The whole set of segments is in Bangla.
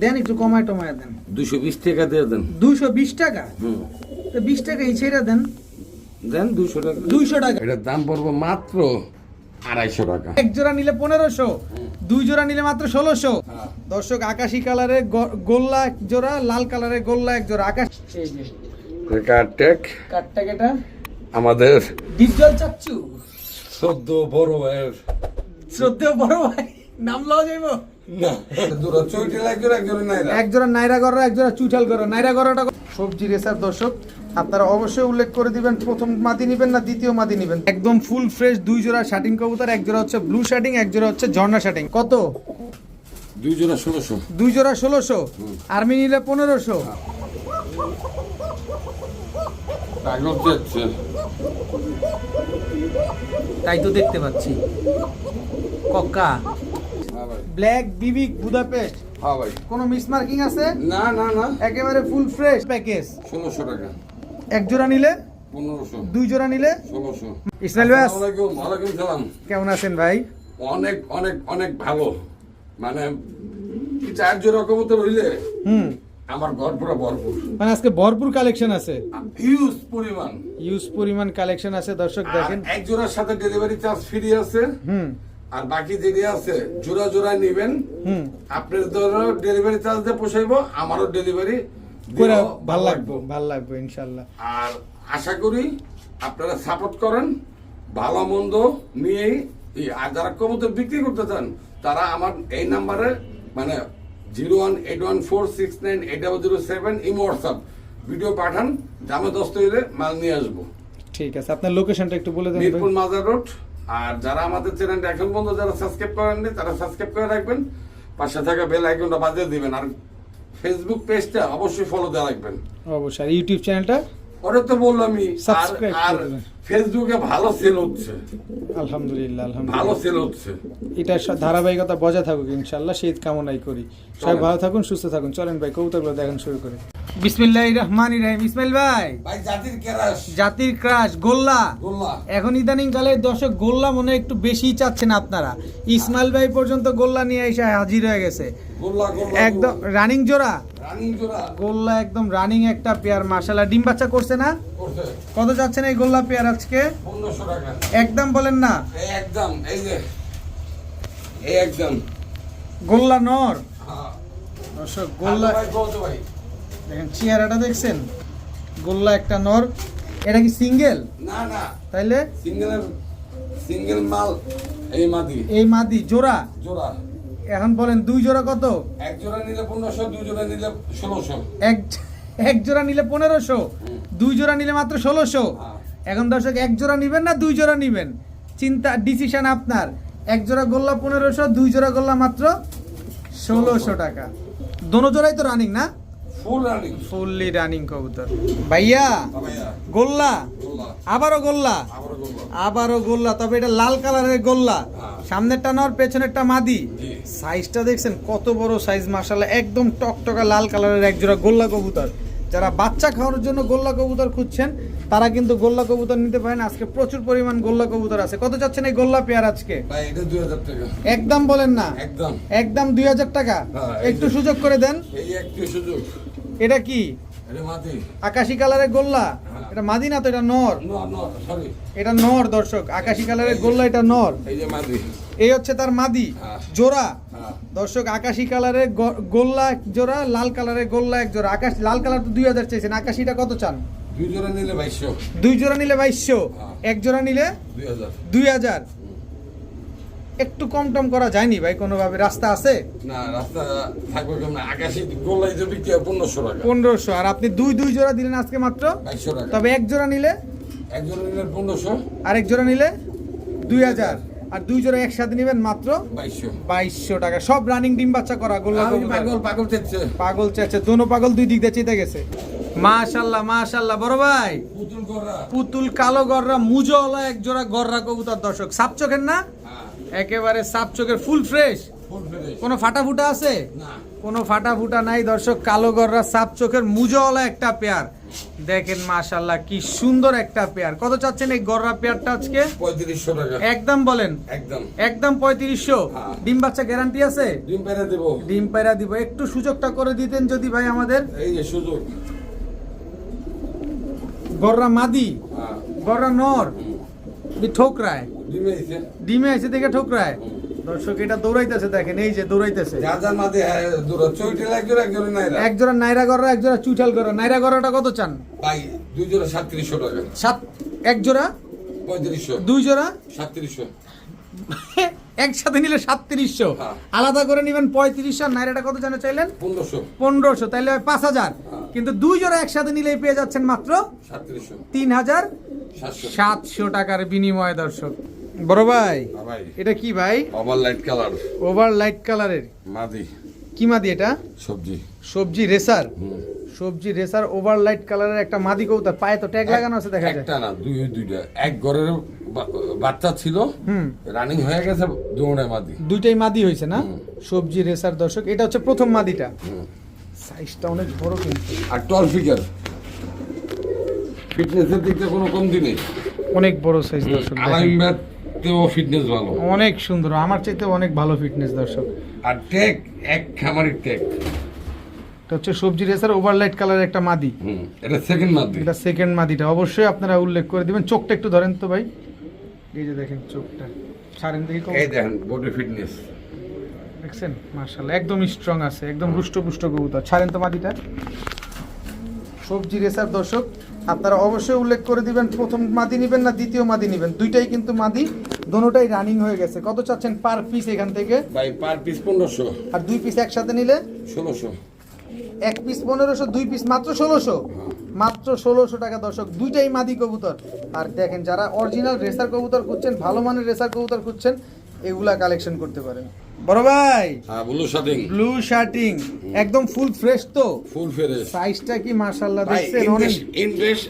দেন একটু কমায় টমায় দেন। দুশো বিশ টাকা দিয়ে দেন। দুইশো বিশ টাকা? তো বিশ টাকা দেন। দেন দুশো টাকা। দুইশো টাকা। এটার দাম পড়ব মাত্র আড়াইশো টাকা। এক জোড়া নিলে পনেরোশো দুই জোড়া নিলে মাত্র ষোলোশো। দর্শক আকাশি কালারের গোল্লা এক জোড়া লাল কালারের গোল্লা এক জোড়া। আকাশ এই যে। টেক কাঠটা কেটা আমাদের ডিপজল চাচ্ছু সদ্য বড় ভাইয়ের। শ্রদ্ধেয় বড় ভাই নাম লওয়া যাইব? না দুটো চৈটি লাগবে একজন নাই এক জোড়া নাইরা গররা এক জোড়া চুইঠাল গররা। নাইরা গররাটা সবজি রেসার দর্শক আপনারা অবশ্যই উল্লেখ করে দিবেন প্রথম মাদি নিবেন না দ্বিতীয় মাদি নিবেন। একদম ফুল ফ্রেশ দুই জোড়া শাটিং কবুতর এক জোড়া হচ্ছে ব্লু শাটিং এক জোড়া হচ্ছে ঝর্ণা শাটিং কত? দুই জোড়া ষোলোশো। দুই জোড়া ষোলোশো। আর্মি নিলে পনেরোশো। তাই তো দেখতে পাচ্ছি। কক্কা। ব্ল্যাক বিবিক বুদাপেস্ট। হ্যাঁ ভাই। কোনো মিসমার্কিং আছে? না না না। একেবারে ফুল ফ্রেশ প্যাকেজ। ষোলোশো টাকা। এক জোড়া নিলে? পনেরোশো। দুই জোড়া নিলে? ষোলোশো। ইসমাইল ব্যাস ওয়ালাইকুম ওয়ালাইকুম সালাম। কেমন আছেন ভাই? অনেক অনেক অনেক ভালো। মানে কি চার জোড়া কবুতর হইলে হুম। আমার ঘর পুরো ভরপুর। মানে আজকে ভরপুর কালেকশন আছে? হিউজ পরিমাণ। ইউজ পরিমাণ কালেকশন আছে দর্শক দেখেন। এক জোড়ার সাথে ডেলিভারি চার্জ ফ্রি আছে। হুম। আর বাকি যেটি আছে জোড়া জোড়া নিবেন। আপনার ধরো ডেলিভারি চার্জ দিয়ে পোষাইবো আমারও ডেলিভারি ভালো লাগবে। ভালো লাগবে ইনশাল্লাহ আর আশা করি আপনারা সাপোর্ট করেন ভালো মন্দ নিয়েই এই- আর যারা কবুতর বিক্রি করতে চান তারা আমার এই নাম্বারে মানে zero one eight one four six nine eight double zero seven imo WhatsApp video পাঠান দামে দস্ত হইলে মাল নিয়ে আসব। ঠিক আছে আপনার লোকেশনটা একটু বলে দেন মিরপুর মাজার রোড আর যারা আমাদের চ্যানেলটা এখন পর্যন্ত যারা সাবস্ক্রাইব করেননি তারা সাবস্ক্রাইব করে রাখবেন। পাশে থাকা বেল আইকনটা বাজিয়ে দিবেন। আর ফেসবুক পেজটা অবশ্যই ফলো দিয়ে রাখবেন। অবশ্যই। আর ইউটিউব চ্যানেলটা ওটা তো আর Subscribe আর ফেসবুকে ভালো সেল হচ্ছে। আলহামদুলিল্লাহ ভালো আলহামদুলিল্লাহ সেল হচ্ছে। এটা ধারাবাহিকতা বজায় থাকুক ইনশাল্লাহ শীত কামনাই করি। সবাই ভালো থাকুন সুস্থ থাকুন। চলেন ভাই কবুতরগুলো দেখান শুরু করে। বিসমিল্লাহ রহমান রাহিম। ইসমাইল ভাই ভাই জাতির ক্রাশ। গোল্লা। গোল্লা। এখন ইদানিং কালে দর্শক গোল্লা মনে একটু বেশি চাচ্ছেন আপনারা। ইসমাইল ভাই পর্যন্ত গোল্লা নিয়ে এসে হাজির হয়ে গেছে। গোল্লা একদম রানিং জোড়া। রানিং জোড়া। গোল্লা একদম রানিং একটা পেয়ার মার্শাল্লাহ ডিম বাচ্চা করছে না? কত যাচ্ছেন এই গোল্লা পেয়ার আজকে? টাকা। একদম বলেন না। একদম এই যে। এই একদম। গোল্লা নর। হ্যাঁ। দর্শক গোল্লা ভাই ভাই। দেখেন চেহারাটা দেখছেন? গোল্লা একটা নর। এটা কি সিঙ্গেল? না না। তাইলে? সিঙ্গেলের সিঙ্গেল মাল এই মাদি। এই মাদি জোড়া? জোড়া। এখন বলেন দুই জোড়া কত? এক জোড়া নিলে পনেরোশো দুই জোড়া নিলে ষোলোশো। এক এক জোড়া নিলে পনেরোশো দুই জোড়া নিলে মাত্র ষোলোশো। হ্যাঁ। এখন দর্শক এক জোড়া নিবেন না দুই জোড়া নিবেন? চিন্তা ডিসিশন আপনার। এক জোড়া গোল্লা পনেরোশো দুই জোড়া গোল্লা মাত্র ষোলোশো টাকা। দোনো জোড়াই তো রানিং না? ফুললি রানিং কবুতর। ভাইয়া গোল্লা? আবারও গোল্লা? আবারও গোল্লা। তবে এটা লাল কালারের গোল্লা। হ্যাঁ। সামনেরটা নর পেছনেরটা মাদি। সাইজটা দেখছেন কত বড় সাইজ মাশাল্লাহ একদম টকটকা লাল কালারের এক জোড়া গোল্লা কবুতর। যারা বাচ্চা খাওয়ানোর জন্য গোল্লা কবুতর খুঁজছেন তারা কিন্তু গোল্লা কবুতর নিতে পারেন। আজকে প্রচুর পরিমাণ গোল্লা কবুতর আছে। কত চাচ্ছেন এই গোল্লা পেয়ার আজকে? একদম বলেন না। একদম। একদম দুই হাজার টাকা। হ্যাঁ, একটু সুযোগ করে দেন। এটা কি? আকাশি কালারের গোল্লা? হ্যাঁ। এটা মাদি না তো এটা নর? এটা নর দর্শক। আকাশি কালারের গোল্লা এটা নর। এই হচ্ছে তার মাদি। হ্যাঁ। জোড়া। হ্যাঁ। দর্শক আকাশি কালারের গোল্লা এক জোড়া লাল কালারের গোল্লা এক জোড়া। আকাশ লাল কালার তো দুই হাজার চাইছেন। আকাশিটা কত চান? দুই জোড়া নিলে বাইশশো। দুই জোড়া নিলে বাইশশো। এক জোড়া নিলে দুই হাজার। একটু কম টম করা যায়নি ভাই? কোনোভাবে রাস্তা আছে? না রাস্তা থাকবে কেমন? আকাশি গোল্লাই যে বিক্রি হয় পনেরোশো টাকা। পনেরোশো। আর আপনি দুই দুই জোড়া দিলেন আজকে মাত্র? বাইশশো টাকা। তবে এক জোড়া নিলে? এক জোড়া নিলে পনেরোশো। আর এক জোড়া নিলে? দুই হাজার। আর দুই জোড়া একসাথে নেবেন মাত্র? বাইশশো। বাইশশো টাকা। সব রানিং ডিম বাচ্চা করা গোল্লা। পাগল পাগল চেচ্ছে। পাগল চাচ্ছে। দোনো পাগল দুই দিক দিয়ে চেতে গেছে। মাশাল্লাহ মাশাল্লাহ। বড় ভাই। পুতুল কালো গররা মুজওয়ালা এক জোড়া গররা কবুতর দর্শক। সাপ চোখের না? একেবারে সাপ চোখের ফুল ফ্রেশ কোনো ফাটা ফুটা আছে কোনো ফাটা ফুটা নাই দর্শক কালো গররা সাপ চোখের মুজওয়ালা একটা পেয়ার। দেখেন মাশাল্লাহ কি সুন্দর একটা পেয়ার। কত চাচ্ছেন এই গররা পেয়ারটা আজকে? পঁয়ত্রিশশো টাকা। একদম বলেন। একদম। একদম পঁয়ত্রিশশো। হ্যাঁ। ডিম বাচ্চা গ্যারান্টি আছে? ডিম পেরে দেবো। ডিম পায়রা দিব। একটু সুযোগটা করে দিতেন যদি ভাই আমাদের। এই যে সুযোগ। গররা মাদি হ্যাঁ। গররা নর দি ঠোকরায়। ডিমে এসে। দেখে ঠোকরায়। দর্শক এটা দৌড়াইতেছে দেখেন এই যে দৌড়াইতেছে। যা যার মাঝে দূর চৈটি একজন একজন এক জোড়া নাইরা গররা এক জোড়া চুইঠাল গররা নাইরা গররাটা কত চান? ভাই দুই জোড়া সাতত্রিশশো টাকা। সাত এক জোড়া পঁয়ত্রিশশো। দুই জোড়া সাতত্রিশশো। একসাথে নিলে সাতত্রিশশো। হ্যাঁ। আলাদা করে নেবেন পঁয়ত্রিশশো আর নাইরাটা কত জানা চাইলেন? পনেরোশো। পনেরোশো তাইলে পাঁচ হাজার। হ্যাঁ। কিন্তু দুই জোড়া একসাথে নিলে পেয়ে যাচ্ছেন মাত্র সাতত্রিশশো। তিন হাজার সাতশো টাকার বিনিময় দর্শক। বড় ভাই হ্যাঁ ভাই। এটা কি ভাই? Over light colour over light কালারের মাদি। কি মাদি এটা? সবজি। সবজি রেসার? সবজি রেসার ওভার লাইট কালারের একটা মাদি কৌতার পায়ে তো ট্যাগ লাগানো আছে দেখা যায়। একটা না দুই দুইটা। এক ঘরের বাচ্চা ছিল রানিং হয়ে গেছে দুটায় মাদি। দুইটাই মাদি হয়েছে না? সবজি রেসার দর্শক এটা হচ্ছে প্রথম মাদিটা। সাইজটা অনেক বড় কিন্তু। আর টল ফিগার ফিটনেসের দিক থেকে কোনো কমতি নেই। অনেক বড় সাইজ দর্শক দেখেন। আলাইমবাদতেও ফিটনেস ভালো। অনেক সুন্দর আমার চাইতে অনেক ভালো ফিটনেস দর্শক। আর টেক এক খামারের টেক। এটা হচ্ছে সবজি রেসার ওভার লাইট কালারের একটা মাদি। এটা সেকেন্ড মাদি। এটা সেকেন্ড মাদিটা। অবশ্যই আপনারা উল্লেখ করে দিবেন। চোখটা একটু ধরেন তো ভাই। এই যে দেখেন চোখটা। সারেন দেখি এই দেখেন বডি ফিটনেস দেখছেন? মার্শাল্লাহ একদম স্ট্রং আছে একদম রুষ্টপুষ্ট কবুতর। ছাড়েন তো মাদিটা। সবজি রেসার দর্শক আপনারা অবশ্যই উল্লেখ করে দিবেন প্রথম মাদি নেবেন না দ্বিতীয় মাদি নেবেন। দুইটাই কিন্তু মাদি দোনোটাই রানিং হয়ে গেছে। কত চাচ্ছেন পার পিস এখান থেকে? ভাই পার পিস পনেরোশো। আর দুই পিস একসাথে নিলে? ষোলোশো। এক পিস পনেরোশো দুই পিস মাত্র ষোলোশো? মাত্র ষোলোশো টাকা দর্শক দুইটাই মাদি কবুতর। আর দেখেন যারা অরিজিনাল রেসার কবুতর খুঁজছেন ভালো মানের রেসার কবুতর খুঁজছেন এগুলা কালেকশন করতে পারেন। বড় ভাই। হ্যাঁ ব্লু শার্টিং ব্লু শার্টিং একদম ফুল ফ্রেশ তো। ফুল ফেরেস সাইজটা কি মার্শাল্লাহ ভাই দেখছেন অনেক। ইনভেস্ট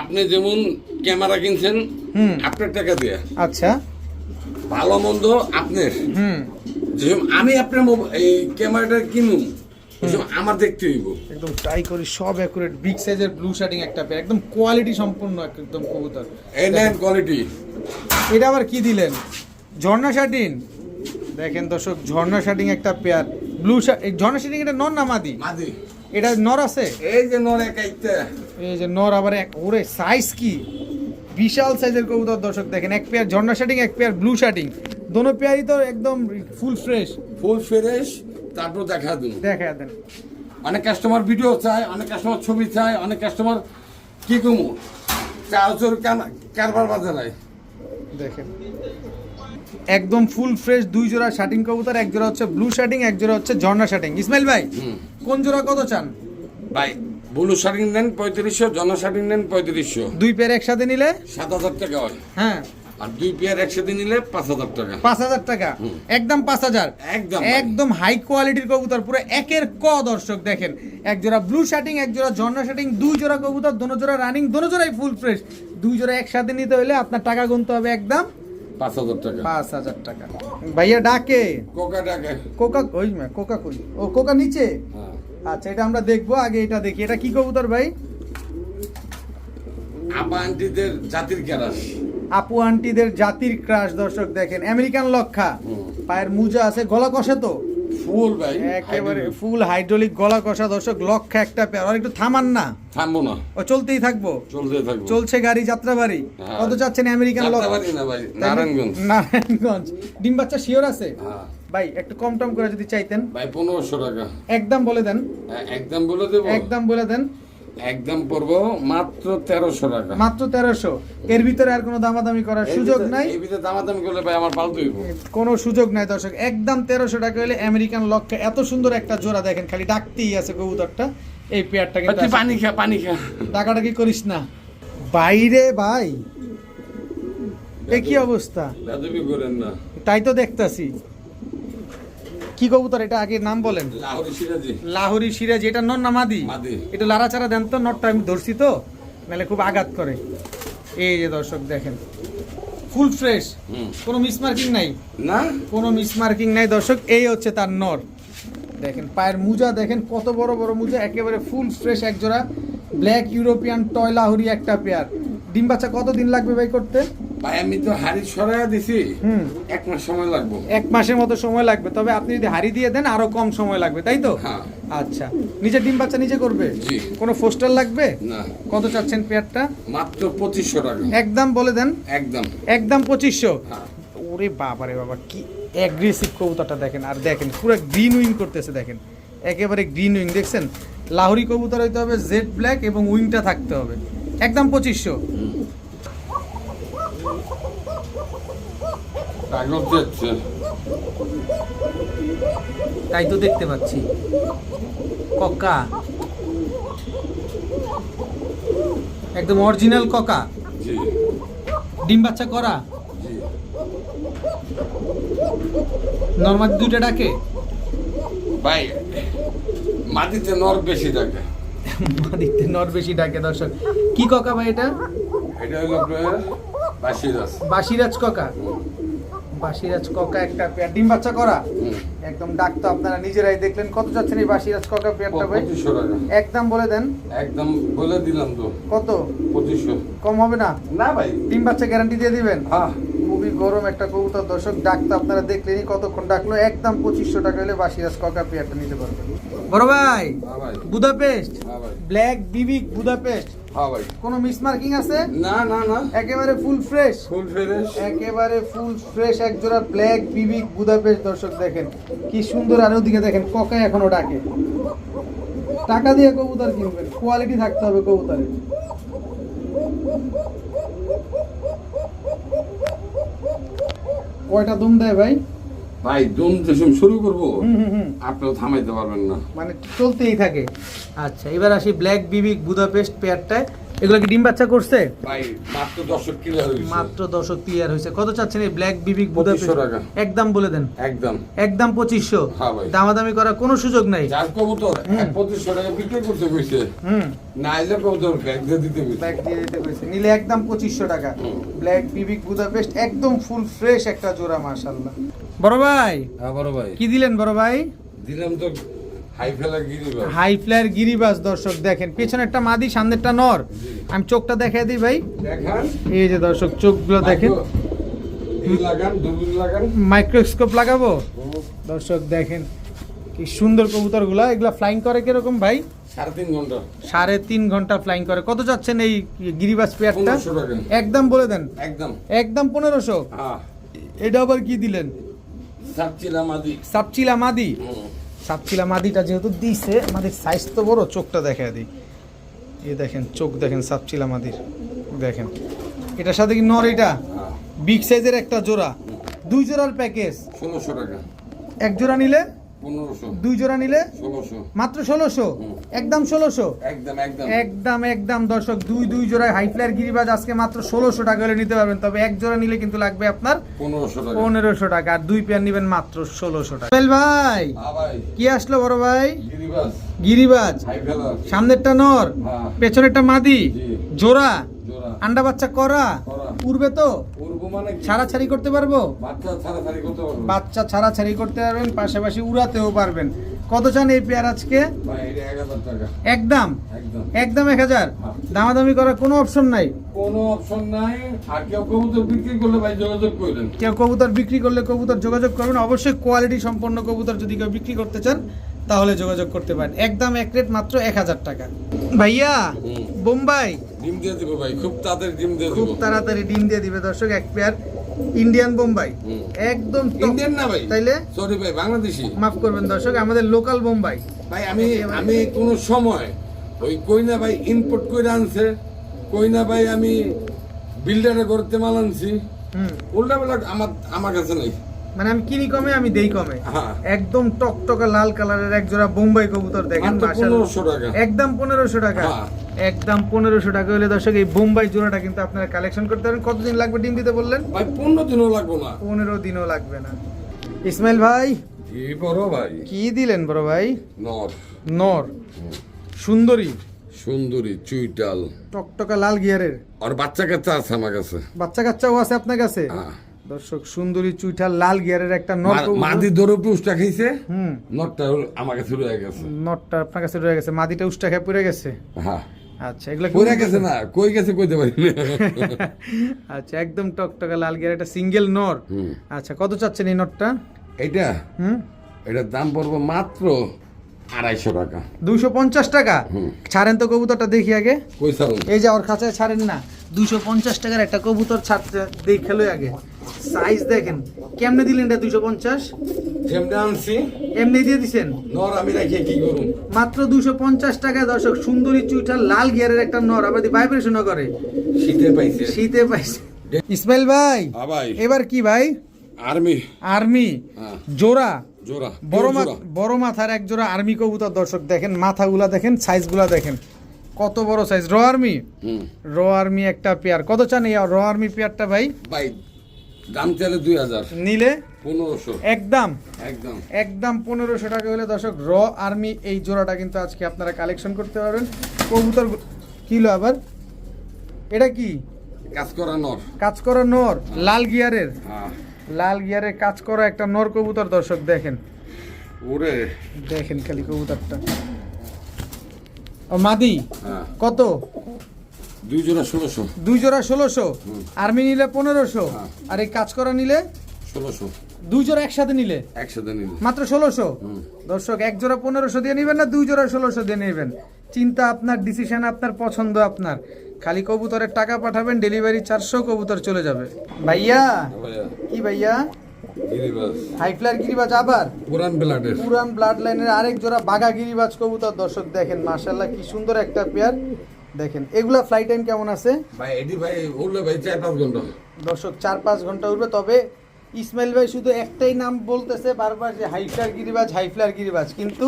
আপনি যেমন ক্যামেরা কিনছেন হুম। আপনার টাকা দিয়ে। আচ্ছা। ভালো মন্দ আপনার। হুম। যেরকম আমি আপনার এই ক্যামেরাটা ওইসব আমার দেখতে হইব। একদম ট্রাই করি সব অ্যাকুরেট বিগ সাইজের ব্লু শার্টিং একটা পেয়ার একদম কোয়ালিটি সম্পূর্ণ একদম কবুতর। এই নেন কোয়ালিটি এটা আবার কি দিলেন? ঝর্ণা শার্টিং দেখেন দর্শক ঝর্ণা শার্টিং একটা পেয়ার ব্লু এই ঝর্ণা শার্টিং এটা নর না মাদি? মাদি। এটা নর আছে? এই যে নরে কাইতে এই যে নর আবার এক ওরে সাইজ কি? বিশাল সাইজের কবুতর দর্শক দেখেন এক পেয়ার ঝর্ণা শার্টিং এক পেয়ার ব্লু শার্টিং দোনো পেয়ারই তো একদম ফুল ফ্রেশ ফুল ফ্রেশ তারপর দেখা দিন দেখা দেন। অনেক কাস্টমার ভিডিও চায় অনেক কাস্টমার ছবি চায় অনেক কাস্টমার কি কমু? চারশোর কারবার বাজে নাই দেখেন। একদম ফুল ফ্রেশ দুই জোড়া শার্টিং কবুতর এক জোড়া হচ্ছে ব্লু শার্টিং এক জোড়া হচ্ছে ঝর্ণা শার্টিং ইসমাইল ভাই কোন জোড়া কত চান? ভাই ব্লু শার্টিং নেন পঁয়ত্রিশশো জন শার্টিং নেন পঁয়ত্রিশশো। দুই পেয়ার একসাথে নিলে? সাত হাজার টাকা হয়। হ্যাঁ। আর দুই পেয়ার একসাথে নিলে পাঁচ হাজার টাকা। পাঁচ হাজার টাকা? একদম পাঁচ হাজার? একদম। একদম হাই কোয়ালিটির কবুতর পুরো একের ক দর্শক দেখেন। এক জোড়া ব্লু শার্টিং এক জোড়া ঝর্ণা শার্টিং দুই জোড়া কবুতর দোনো জোড়া রানিং দোনো জোড়াই ফুল ফ্রেশ দুই জোড়া একসাথে নিতে হলে আপনার টাকা গুনতে হবে একদম পাঁচ হাজার টাকা। পাঁচ হাজার টাকা। ভাইয়া ডাকে? কোকা কোকা ওই কোকা কই? ও কোকা নিচে? হ্যাঁ। আচ্ছা এটা আমরা দেখব আগে এটা দেখি। এটা কি কবুতর ভাই? আপা আন্টিদের জাতির আপু আন্টিদের জাতির ক্রাশ দর্শক দেখেন। আমেরিকান লক্ষা। পায়ের মুজা আছে গলা কষে তো? ফুল ভাই একেবারে ফুল হাইড্রোলিক গলা কষা দর্শক লক্ষ একটা পেয়ার। আর একটু থামান না। থামবো না। ও চলতেই থাকব। চলতেই থাকব। চলছে গাড়ি যাত্রা বাড়ি হ্যাঁ। কত চাচ্ছেন আমেরিকান লক্ষা না ভাই নারায়ণগঞ্জ। নারায়ণগঞ্জ। ডিম বাচ্চা শিওর আছে? হ্যাঁ। ভাই একটু কম টম করে যদি চাইতেন। ভাই পনেরোশো টাকা। একদম বলে দেন। হ্যাঁ, একদম বলে দেবো। একদম বলে দেন। একদম পড়ব মাত্র তেরোশো টাকা। মাত্র তেরোশো। এর ভিতরে আর কোনো দামাদামি করার সুযোগ নাই? ভিতরে দামাদামি করলে ভাই আমার কোনো সুযোগ নাই দর্শক। একদম তেরোশো টাকা হলে আমেরিকান লক্ষে এত সুন্দর একটা জোড়া দেখেন খালি ডাকতেই আছে কবুতরটা। এই পেয়ারটা কিন্তু পানি খা পানি খা। টাকাটা কি করিস না? বাইরে ভাই। এ কি অবস্থা? করেন না। তাই তো দেখতাছি। কি কবুতর? এটা আগে নাম বলেন। লাহোরি সিরাজি। এটা নর না মাদি। এটা লাড়াচাড়া দেন তো নটটা আমি ধরছি তো। নাহলে খুব আঘাত করে। এই যে দর্শক দেখেন। Full fresh. কোনো মিসমার্কিং নাই? না? কোনো মিসমার্কিং নাই দর্শক এই হচ্ছে তার নর। দেখেন পায়ের মুজা দেখেন কত বড় বড় মুজা একেবারে ফুল ফ্রেশ এক জোড়া ব্ল্যাক ইউরোপিয়ান টয় লাহুরি একটা পেয়ার। ডিম বাচ্চা কতদিন লাগবে ভাই করতে? ভাই আমি তো হাড়ি সরাইয়া দিছি। হুম। এক মাস সময় লাগবে। এক মাসের মতো সময় লাগবে। তবে আপনি যদি হাড়ি দিয়ে দেন আরও কম সময় লাগবে তাই তো? হ্যাঁ। আচ্ছা। নিজে ডিম বাচ্চা নিজে করবে? জি। কোনো পোস্টার লাগবে? না। কত চাচ্ছেন পেয়ারটা? মাত্র পঁচিশশো টাকা। একদম বলে দেন। একদম। একদম পঁচিশশো। হ্যাঁ। ওরে বাবা রে বাবা কি অ্যাগ্রেসিভ কবুতরটা দেখেন। আর দেখেন পুরো গ্রিন উইং করতেছে দেখেন। একেবারে গ্রিন উইং দেখছেন? লাহোরি কবুতর হইতে হবে জেড ব্ল্যাক এবং উইংটা থাকতে হবে। একদম পঁচিশশো। তাই তো দেখতে পাচ্ছি। ককা। একদম অরিজিনাল ককা। জি। ডিম বাচ্চা করা। জি। নর্মাল দুইটা ডাকে। ভাই মাটিতে নর বেশি থাকে মাদিতে নর বেশি ডাকে দর্শক। কি ককা ভাই এটা? এটা হলো আপনার বাসিরাস বাসিরাজ ককা। বাসিরাজ ককা একটা পেয়ার। ডিম বাচ্চা করা? একদম ডাক তো আপনারা নিজেরাই দেখলেন। কত যাচ্ছেন এই বাসিরাজ ককা পেয়ারটা ভাই? একদম বলে দেন। একদম বলে দিলাম তো। কত? পঁচিশশো। কম হবে না? না ভাই। ডিম বাচ্চা গ্যারান্টি দিয়ে দিবেন? হ্যাঁ। খুবই গরম একটা কবুতর দর্শক ডাকতা আপনারা দেখলেনই কতক্ষণ ডাকলো। একদম পঁচিশশো টাকা হলে বাসিরাজ ককা পেয়ারটা নিতে পারবেন। বড় ভাই হ্যাঁ ভাই। বুদাপেস্ট হ্যাঁ ভাই। ব্ল্যাক বিবিক বুদাপেস্ট। হ্যাঁ ভাই। কোনো মিস মার্কিং আছে? না না না। একেবারে ফুল ফ্রেশ ফুল ফ্রেশ একেবারে ফুল ফ্রেশ এক জোড়া ব্ল্যাক বিবিক বুদাপেস্ট দর্শক দেখেন। কি সুন্দর আর ওদিকে দেখেন ককা এখনও ডাকে। টাকা দিয়ে কবুতর কিনবেন কোয়ালিটি থাকতে হবে কবুতরের। কয়টা দম দেয় ভাই? ভাই দুম শুরু করব? আপনারা থামাইতে পারবেন না। মানে চলতেই থাকে। আচ্ছা এবার আসি ব্ল্যাক বিবিক বুদাপেস্ট পেয়ারটায় এগুলো কি ডিম বাচ্চা করছে? ভাই মাত্র দর্শক কিলো হয়েছে মাত্র দশক ক্লিয়ার হয়েছে কত চাচ্ছেন এই ব্ল্যাক বিবিক 2500 বুদাপেস্ট। একদম বলে দেন। একদম। একদম পঁচিশশো। হ্যাঁ ভাই। দামাদামি করার কোনো সুযোগ নাই। যার কবুতর এক পঁচিশশো টাকা বিক্রি করতে কইছে হুম। না আইলে কবুতর ব্যাগ দিয়ে দিতে কইছে ব্ল্যাক দিয়ে দিতে পেরেছে নিলে একদম পঁচিশশো টাকা। হুম। ব্ল্যাক বিবিক বুদাপেস্ট একদম ফুল ফ্রেশ একটা জোড়া মাশাল্লাহ বড় ভাই? হ্যাঁ বড় ভাই। কি দিলেন বড় ভাই? দিলাম তো হাই ফ্লায়ার গিরিবাস দর্শক দেখেন। পেছনেরটা মাদি সামনেরটা নর। আমি চোখটা দেখাই দিই ভাই। এই যে দর্শক চোখগুলো দেখেন। মাইক্রোস্কোপ লাগাবো? দর্শক দেখেন কি সুন্দর কবুতরগুলা। এগুলা ফ্লাইং করে কীরকম ভাই? সাড়ে তিন ঘণ্টা। সাড়ে তিন ঘণ্টা ফ্লাইং করে। কত যাচ্ছেন এই গিরিবাস পেয়ারটা? একদম বলে দেন। একদম। একদম পনেরোশো? হ্যাঁ। এটা আবার কি দিলেন? সাপচিলা মাদি। সাপচিলা মাদিটা যেহেতু দিছে মাদির সাইজ তো বড় চোখটা দেখা দিই। এ দেখেন চোখ দেখেন সাপচিলা মাদির দেখেন। এটার সাথে কি নর এটা? হ্যাঁ। বিগ সাইজের একটা জোড়া। দুই জোড়ার প্যাকেজ ষোলোশো টাকা। এক জোড়া নিলে দুই জোড়া নিলে? মাত্র ষোলোশো? একদম ষোলোশো? একদম একদম। দর্শক দুই দুই জোড়ায় হাই ফ্লায়ার গিরিবাজ আজকে মাত্র ষোলোশো টাকা হলে নিতে পারবেন। তবে এক জোড়া নিলে কিন্তু লাগবে আপনার পনেরোশো টাকা। আর দুই পেয়ার নিবেন মাত্র ষোলোশো টাকা। ভাই হ্যাঁ কি আসলো বড় ভাই? গিরিবাজ। সামনেরটা নর হ্যাঁ। পেছনেরটা মাদি। জোড়া। আন্ডা বাচ্চা করা। উড়বে তো? মানে কি? ছাড়াছাড়ি করতে পারব? বাচ্চা ছাড়াছাড়ি করতে পারব। বাচ্চা ছাড়াছাড়ি করতে পারবেন পাশাপাশি উড়াতেও পারবেন। কত চান এই পেয়ার আজকে? একদম? একদম। এক হাজার? হ্যাঁ। দামাদামি করার কোনো অপশন নাই? কোনো অপশন নাই। আর কেউ কবুতর বিক্রি করলে ভাই যোগাযোগ করলেন কেউ কবুতর বিক্রি করলে কবুতর যোগাযোগ করবেন। অবশ্যই কোয়ালিটি সম্পন্ন কবুতর যদি কেউ বিক্রি করতে চান তাহলে যোগাযোগ করতে পারেন। একদম এক রেট মাত্র এক হাজার টাকা। ভাইয়া বোম্বাই। ডিম দিয়ে দেবো ভাই খুব তাড়াতাড়ি ডিম দিয়ে খুব তাড়াতাড়ি ডিম দিয়ে দিবে দর্শক এক পেয়ার ইন্ডিয়ান বোম্বাই। একদম ইন্ডিয়ান না ভাই? তাইলে? সরি ভাই বাংলাদেশি। মাফ করবেন দর্শক আমাদের লোকাল বোম্বাই। ভাই আমি আমি কোন সময় ওই কইনা ভাই ইনপুট করে আনছে কইনা ভাই আমি বিল্ডারে করতে মাল আনছি। হুম। উল্টা বেলা আমার আমার কাছে নেই। মানে আমি কিনি কমে আমি দেই কমে। হ্যাঁ। একদম টকটকা লাল কালারের এক জোড়া বোম্বাই কবুতর দেখেন একদম পনেরোশো টাকা। হ্যাঁ। একদম পনেরোশো টাকা হলে দর্শক এই বোম্বাই জোড়াটা কিন্তু আপনারা কালেকশন করতে পারেন। কতদিন লাগবে ডিম দিতে বললেন? ভাই পনেরো দিনও লাগবো না। পনেরো দিনও লাগবে না। ইসমাইল ভাই বড় ভাই। কি দিলেন বড় ভাই? নর। নর। সুন্দরী। সুন্দরী চুইটাল। টকটকা লাল গিয়ারের। আর বাচ্চা কাচ্চা আছে আমার কাছে। বাচ্চা কাচ্চাও আছে আপনার কাছে? হ্যাঁ। দর্শক সুন্দরী চুইঠাল লাল গিয়ারের একটা নট। মাদি ধরে পুষটা খাইছে। হুম। নটটা আমার কাছে রয়ে গেছে। নটটা আপনার কাছে রয়ে গেছে। মাদিটা উষ্টা খেয়ে পড়ে গেছে? হ্যাঁ। আচ্ছা এগুলো পড়ে গেছে না। কই গেছে কইতে পারি আচ্ছা একদম টকটকা লাল গিয়ার একটা সিঙ্গেল নর আচ্ছা কত চাচ্ছেন এই নটটা? এইটা? হুম। এটার দাম পড়ব মাত্র আড়াইশো টাকা। দুশো পঞ্চাশ টাকা? ছাড়েন তো কবুতরটা দেখি আগে। এই যে ওর খাঁচায় ছাড়েন না। দুশো পঞ্চাশ টাকার একটা কবুতর ছাড়তে দেখে আগে। সাইজ দেখেন। কেমনে দিলেন এটা দুশো পঞ্চাশ? যেমনি আনছি। এমনি দিয়ে দিছেন? নর আমি রাখি কি করুন মাত্র দুশো পঞ্চাশ টাকায় দর্শক। সুন্দরী চুইটা লাল গিয়ারের একটা নর আবার ভাইব্রেশনও করে। শীতে পাইছে। শীতে পাইছে। ইসমাইল ভাই হ্যাঁ ভাই। এবার কি ভাই? আর্মি আর্মি হ্যাঁ। জোড়া। জোড়া। বড় জোড়া। মা- বড় মাথার এক জোড়া আর্মি কবুতর দর্শক দেখেন মাথাগুলা দেখেন সাইজগুলা দেখেন। কত বড় সাইজ র আর্মি হুম। র আর্মি একটা পেয়ার কত চান এই র আর্মি পেয়ারটা ভাই? ভাই দাম চাইলে দুই হাজার। নিলে পনেরোশো। একদম। একদম। একদম পনেরোশো টাকা হলে দর্শক র আর্মি এই জোড়াটা কিন্তু আজকে আপনারা কালেকশন করতে পারবেন। কবুতর কিলো আবার? এটা কি? কাজ করা নর। কাজ করা নর লাল গিয়ারের? হ্যাঁ। লাল গিয়ারের কাজ করা একটা নর কবুতর দর্শক দেখেন। ওরে। দেখেন খালি কবুতরটা। মাদি হ্যাঁ। কত? দুই জোড়া ষোলোশো। দুই জোড়া ষোলোশো। আর্মি নিলে পনেরোশো। হ্যাঁ। আর এই কাজ করা নিলে ষোলোশো। দুই জোড়া একসাথে নিলে? একসাথে নিলে। মাত্র ষোলোশো? দর্শক এক জোড়া পনেরোশো দিয়ে নেবেন না দুই জোড়া ষোলোশো দিয়ে নেবেন। চিন্তা আপনার ডিসিশন আপনার পছন্দ আপনার। খালি কবুতরের টাকা পাঠাবেন ডেলিভারি চারশো কবুতর চলে যাবে। ভাইয়া? কি ভাইয়া? গিরিবাস হাই ফ্লার গিরিবাজ আবার? পুরান বেলাটের পুরান ব্লাড লাইনের আরেক জোড়া বাঘা গিরিবাজ কবুতর। দর্শক দেখেন মার্শাল্লাহ কি সুন্দর একটা পেয়ার দেখেন এগুলা ফ্লাইট টাইম কেমন আছে? ভাই এডি ভাই উড়লে ভাই চার পাঁচ ঘণ্টা দর্শক চার পাঁচ ঘণ্টা উঠবে তবে ইসমাইল ভাই শুধু একটাই নাম বলতেছে বারবার যে হাইফ্লার গিরিবাজ হাইফ্লার গিরিবাজ। কিন্তু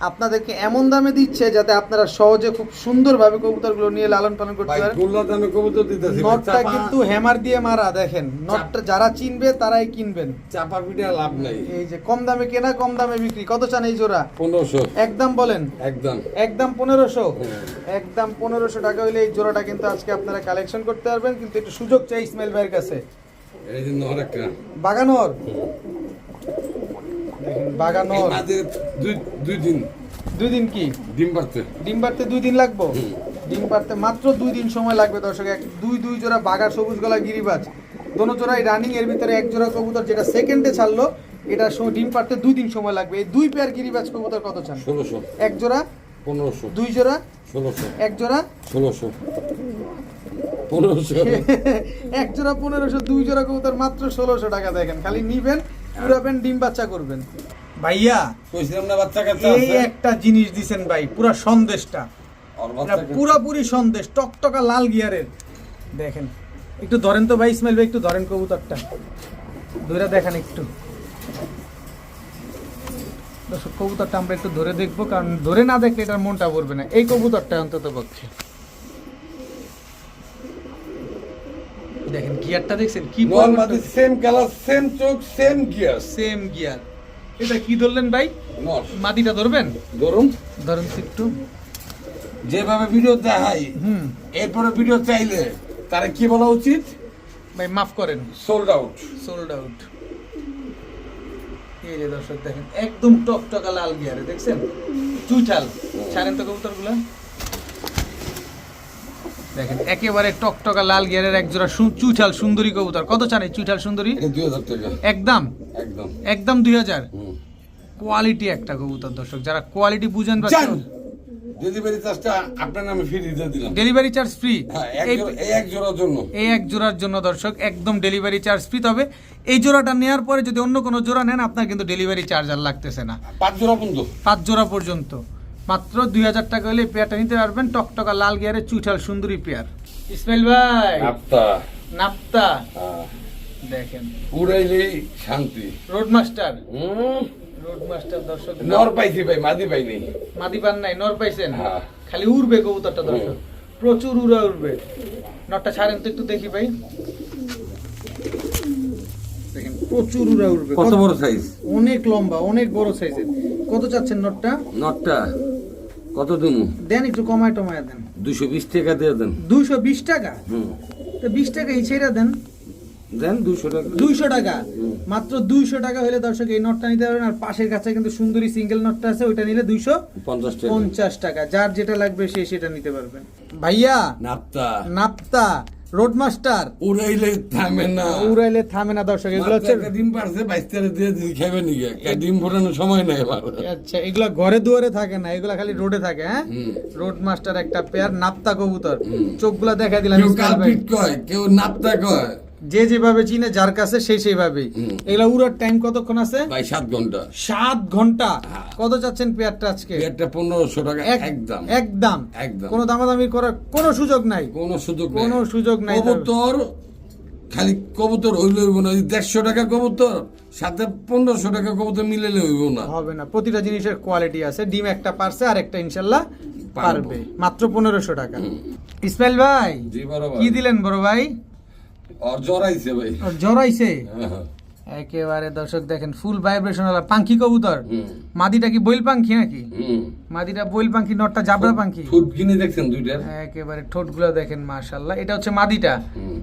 আপনাদেরকে এমন দামে দিচ্ছে যাতে আপনারা সহজে খুব সুন্দরভাবে কবুতরগুলো নিয়ে লালন পালন করতে পারেন। দামে কবুতর দিতেছি নটটা কিন্তু হ্যামার দিয়ে মারা দেখেন নটটা যারা চিনবে তারাই কিনবেন। চাপা পিঠে লাভ নাই। এই যে কম দামে কেনা কম দামে বিক্রি। কত চান এই জোড়া? পনেরোশো। একদম বলেন। একদম। একদম পনেরোশো? হ্যাঁ। একদম পনেরোশো টাকা হইলে এই জোড়াটা কিন্তু আজকে আপনারা কালেকশন করতে পারবেন কিন্তু একটু সুযোগ চাই ইসমাইল ভাইয়ের কাছে। এই যে নর একটা। বাগানোর? দুই দুই দিন। দুই দিন কি? ডিম পারতে ডিম পারতে দুই দিন লাগবো? ডিম পারতে মাত্র দুই দিন সময় লাগবে দর্শক। এক দুই দুই জোড়া বাগার সবুজ গলা গিরিবাজ। দোনো জোড়াই রানিং এর ভিতরে এক জোড়া কবুতর যেটা সেকেন্ডে ছাড়লো এটা ডিম পারতে দুই দিন সময় লাগবে। এই দুই পেয়ার গিরিবাজ কবুতর কত চান? ষোলোশো। এক জোড়া? পনেরোশো। দুই জোড়া? ষোলোশো। এক জোড়া? ষোলোশো। পনেরোশো। এক জোড়া পনেরোশো দুই জোড়া কবুতর মাত্র ষোলোশো টাকা দেখেন। খালি নিবেন পুরাবেন ডিম বাচ্চা করবেন। ভাইয়া কইছিলাম না বাচ্চা কাচ্চা এই একটা জিনিস দিছেন ভাই পুরা সন্দেশটা। পুরাপুরি সন্দেশ টকটকা লাল গিয়ারের। দেখেন একটু ধরেন তো ভাই ইসমাইল ভাই একটু ধরেন কবুতরটা। ধরে দেখেন একটু। কবুতরটা আমরা একটু ধরে দেখব কারণ ধরে না দেখলে এটার মনটা ভরবে না। এই কবুতরটা অন্তত পক্ষে দেখেন গিয়ারটা দেখছেন? কি নর সেম কালার সেম চোখ সেম গিয়ার সেম গিয়ার এটা কি ধরলেন ভাই? মাদিটা ধরবেন? ধরুন। ধরেন একটু। যেভাবে ভিডিও দেখাই হুম। এরপরে ভিডিও চাইলে তারা কি বলা উচিত? ভাই মাফ করেন। সোল্ড আউট সোল্ড আউট এই যে দর্শক দেখেন একদম টকটকা লাল গিয়ারে দেখছেন? চুইঠাল। ছাড়েন তো কবুতরগুলো। দেখেন একেবারে টকটকা লাল গিয়ারের এক জোড়া চুইঠাল সুন্দরী কবুতর। কত চান এই চুইঠাল সুন্দরী? একদম? একদম। একদম দুই হাজার? কোয়ালিটি একটা কবুতর দর্শক। যারা কোয়ালিটি বুঝেন বা ডেলিভারি চার্জটা আপনার নামে ফ্রি দিয়ে দিলাম। ডেলিভারি চার্জ ফ্রি এই এক জোড়ার জন্য। এই এক জোড়ার জন্য দর্শক একদম ডেলিভারি চার্জ ফ্রি তবে এই জোড়াটা নেওয়ার পরে যদি অন্য কোনো জোড়া নেন আপনার কিন্তু ডেলিভারি চার্জ আর লাগতেছে না। পাঁচ জোড়া বন্ধু পাঁচ জোড়া পর্যন্ত। মাত্র দুই হাজার টাকা হলে পেয়ারটা নিতে পারবেন। টকটকা লাল গিয়ারে চুইঠাল সুন্দরী পেয়ার। ইসমাইল ভাই। আপতা নাপ্তা। হ্যাঁ। দেখেন। উড়াইলেই শান্তি। রোড মাস্টার হুম। রোড মাস্টার দর্শক। নর পাইছি ভাই মাদি পাইনি। মাদি পান নাই নর পাইছেন? হ্যাঁ। খালি উড়বে কবুতরটা দর্শক। প্রচুর উড়া উড়বে। নটটা ছাড়েন তো একটু দেখি ভাই। দেখেন প্রচুর উড়া উড়বে। কত বড় সাইজ অনেক লম্বা অনেক বড় সাইজের কত চাচ্ছেন নটটা নটটা কত দিন দেন একটু কমায় টমায় দেন। দুশো বিশ টাকা দিয়ে দেন। দুশো বিশ টাকা? তো বিশ টাকা এই ছেড়ে দেন। দেন দুশো টাকা। দুইশো টাকা? মাত্র দুইশো টাকা হলে দর্শক এই নটটা নিতে পারবেন আর পাশের কাছে কিন্তু সুন্দরী সিঙ্গেল নটটা আছে ওইটা নিলে দুইশো পঞ্চাশ টাকা। পঞ্চাশ টাকা। যার যেটা লাগবে সে সেটা নিতে পারবেন। ভাইয়া নাপ্তা। নাপ্তা। রোডমাস্টার উড়াইলে থামে না। উড়াইলে থামে না দর্শক এগুলো হচ্ছে ডিম পারছে বাইশ তারিখ দিয়ে খাবে নিকে ডিম ফোটানোর সময় নাই এবার। আচ্ছা এগুলা ঘরে দুয়ারে থাকে না এগুলা খালি রোডে থাকে হ্যাঁ? রোডমাস্টার রোড মাস্টার একটা পেয়ার নাপ্তা কবুতর। চোখগুলা দেখা দিলাম কেউ নাপ্তা কয়। যে যেভাবে চিনে যার কাছে সেই সেইভাবেই। এগুলা উড়ার টাইম কতক্ষণ আছে? ভাই সাত ঘণ্টা। সাত ঘণ্টা? হ্যাঁ। কত চাচ্ছেন পেয়ারটা আজকে? একটা পনেরোশো টাকা এক- একদম। একদম। একদম। কোনো দামাদামি করার কোনো সুযোগ নাই। কোনো সুযোগ কোনো সুযোগ নাই। কবুতর খালি কবুতর হইলে হইব না। দেড়শো টাকা কবুতর সাথে পনেরোশো টাকা কবুতর মিলেলে হইব না। হবে না। প্রতিটা জিনিসের কোয়ালিটি আছে। ডিম একটা পারছে আর একটা ইনশাল্লাহ পারবে। মাত্র পনেরোশো টাকা। ইসমাইল ভাই। কি দিলেন বড় ভাই? ভাই। হ্যাঁ, একেবারে দর্শক দেখেন ফুল ভাইব্রেশন পাঙ্খি কবুতর? মাদিটা কি বইল পাঙ্খি নাকি? মাদিটা বইল পাঙ্খি নটটা জাবরা পাঙ্খি ফুট কিনে দেখছেন দুইটার? একেবারে ঠোঁটগুলো দেখেন মাশাল্লাহ এটা হচ্ছে মাদিটা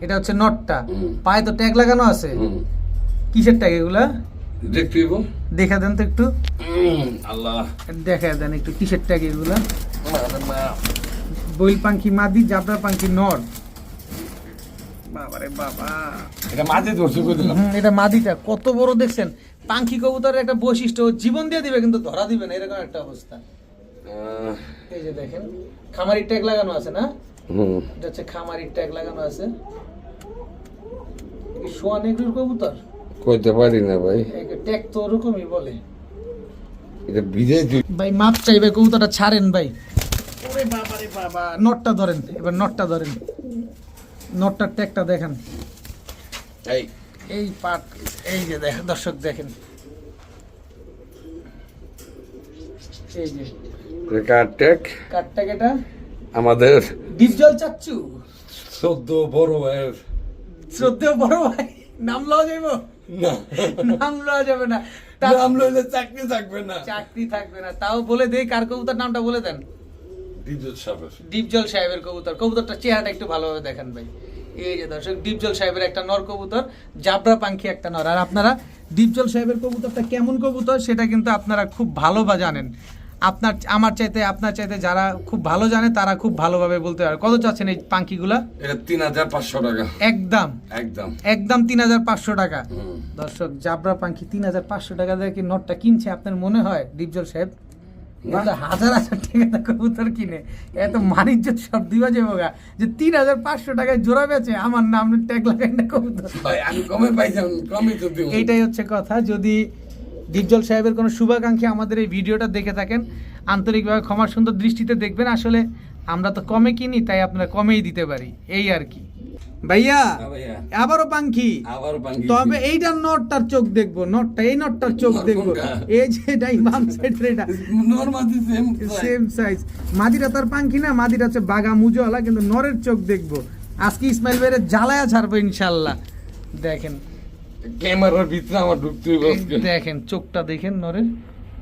এটা হচ্ছে নটটা। পায়ে তো ট্যাগ লাগানো আছে। কিসের ট্যাগ এগুলা? দেখতে দেখা দেন তো একটু। আল্লাহ। দেখা দেন একটু কিসের ট্যাগ এগুলা? বইল পাঙ্খি মাদি জাবরা পাঙ্খি নর বাবারে বাবা। এটা মাঝে ধরছে করে দিলাম? এটা মাদিটা কত বড় দেখছেন? পাঙ্খি কবুতরের একটা বৈশিষ্ট্য জীবন দিয়ে দিবে কিন্তু ধরা দিবে না এরকম একটা অবস্থা। আহ, এই যে দেখেন খামারির ট্যাগ লাগানো আছে না? হুম। এটা হচ্ছে খামারির ট্যাগ লাগানো আছে। সোয়া নেগরুর কবুতর? কইতে পারি না ভাই। ট্যাগ তো ওরকমই বলে। এটা ভাই মাপ চাইবে কবুতরটা ছাড়েন ভাই। ওরে বাবা রে বাবা নটটা ধরেন এবার নটটা ধরেন। নটটার ট্যাগটা দেখেন। এই। এই পাট এই যে দেখেন দর্শক দেখেন। এই যে। এটা আমাদের চাচ্ছু বড় ভাইয়ের। শ্রদ্ধেয় বড় ভাই। নাম লওয়া যাইব? না। নাম লওয়া যাবে না। নাম লইলে চাকরি থাকবে না। চাকরি থাকবে না। তাও বলে দেই কার কবুতর নামটা বলে দেন। ডিপজল সাহেবের কবুতর। কবুতরটা চেহারাটা একটু ভালোভাবে দেখেন ভাই। এই যে দর্শক ডিপজল সাহেবের একটা নর কবুতর জাবরা পাখি একটা নর। আর আপনারা ডিপজল সাহেবের কবুতরটা কেমন কবুতর সেটা কিন্তু আপনারা খুব ভালো বা জানেন। আপনার আমার চাইতে আপনার চাইতে যারা খুব ভালো জানে তারা খুব ভালোভাবে বলতে পারে। কত চাচ্ছেন এই পাখিগুলা? এটা তিন হাজার পাঁচশো টাকা। একদম। একদম। একদম তিন হাজার পাঁচশো টাকা। দর্শক জাবরা পাখি তিন হাজার পাঁচশো টাকা দিয়ে কি নটটা কিনছে আপনার মনে হয় ডিপজল সাহেব? হাজার হাজার টাকা কবুতর কিনে। এত মানিজ্য সব দিবা যাব গা। যে তিন হাজার পাঁচশো টাকায় জোড়া বেচে আমার নাম ট্যাগ লাগাই না কবুতর। আমি কমে পাইছিলাম কমই তো এইটাই হচ্ছে কথা। যদি ডিপজল সাহেবের কোনো শুভাকাঙ্ক্ষী আমাদের এই ভিডিওটা দেখে থাকেন আন্তরিকভাবে ক্ষমার সুন্দর দৃষ্টিতে দেখবেন। আসলে আমরা তো কমে কিনি তাই আপনারা কমেই দিতে পারি। এই আর কি। ভাইয়া আবারও পাঙ্খি। তবে এইটার নটটার চোখ দেখব নটটা এই নটটার চোখ দেখব। এই যে বাম সাইডের এটা। সেম সাইজ মাদিরা তার পাঙ্খি না মাদিরা হচ্ছে বাগা মুজোওয়ালা কিন্তু নরের চোখ দেখব। আজকে ইসমাইল ভাইয়ের জ্বালায়া ছাড়বো ইনশাল্লাহ। দেখেন। ক্যামেরার ভিতরে আমার ঢুকতে দেখেন চোখটা দেখেন নরের।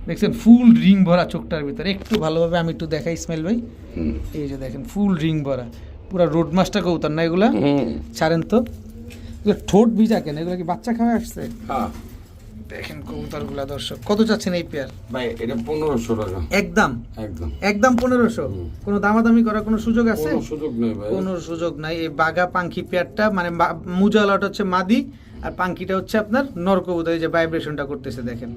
দেখছেন ফুল রিং ভরা চোখটার ভিতরে। একটু ভালোভাবে আমি একটু দেখাই ইসমাইল ভাই। এই যে দেখেন ফুল রিং ভরা। পুরা রোড মাস্টার কবুতর না এগুলা? ছাড়েন তো। ঠোঁট ভিজা কেন? এগুলো কি বাচ্চা খাওয়া আসছে? হ্যাঁ। দেখেন কবুতরগুলা দর্শক কত চাচ্ছেন এই পেয়ার ভাই এটা পনেরোশো টাকা। একদম? একদম। একদম পনেরোশো। কোনো দামাদামি করার কোনো সুযোগ আছে? কোনো সুযোগ নেই ভাই। কোনো সুযোগ নাই। এই বাঘা পাঙ্খি পেয়ারটা মানে মুজালাটা হচ্ছে মাদি আর পাঙ্খিটা হচ্ছে আপনার নরকবুতর এই যে ভাইব্রেশনটা করতেছে দেখেন।